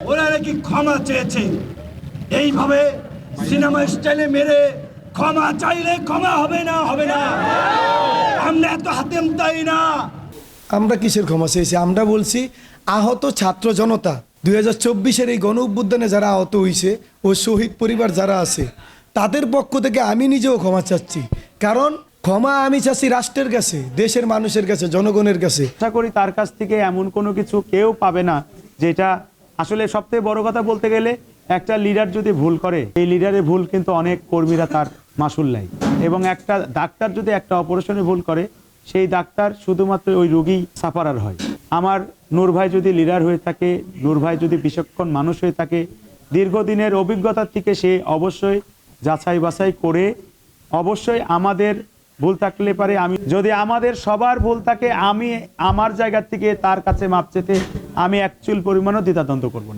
ওরা নাকি ক্ষমা চেয়েছে। এইভাবে সিনেমা স্টাইলে মেরে ক্ষমা চাইলে ক্ষমা হবে না হবে না। আমরা এত হাতেম তাই না। আমরা কিসের ক্ষমা চেয়েছি? আমরা বলছি আহত ছাত্র জনতা। দুই হাজার চব্বিশের এই গণ উদ্বোধনে যারা আহত হয়েছে ও শহীদ পরিবার যারা আছে তাদের পক্ষ থেকে আমি নিজেও ক্ষমা চাচ্ছি। কারণ ক্ষমা আমি চাচ্ছি রাষ্ট্রের কাছে দেশের মানুষের কাছে জনগণের কাছে। আশা করি তার কাছ থেকে এমন কোনো কিছু কেউ পাবে না যেটা আসলে সবথেকে বড় কথা বলতে গেলে একটা লিডার যদি ভুল করে, এই লিডারের ভুল কিন্তু অনেক কর্মীরা তার মাসুল নেয়। এবং একটা ডাক্তার যদি একটা অপারেশনে ভুল করে, সেই ডাক্তার শুধুমাত্র ওই রোগী সাফারার হয়। আমার নূর ভাই যদি লিডার হয়ে থাকে, নূর ভাই যদি বিচক্ষণ মানুষ হয়ে থাকে, দীর্ঘদিনের অভিজ্ঞতার থেকে সে অবশ্যই যাচাই বাছাই করে, অবশ্যই আমাদের ভুল থাকলে পারে আমি, যদি আমাদের সবার ভুল থাকে, আমি আমার জায়গা থেকে তার কাছে মাপ চেতে আমি অ্যাকচুয়াল পরিমাণও দ্বিতাদ্বন্দ্ব করব না।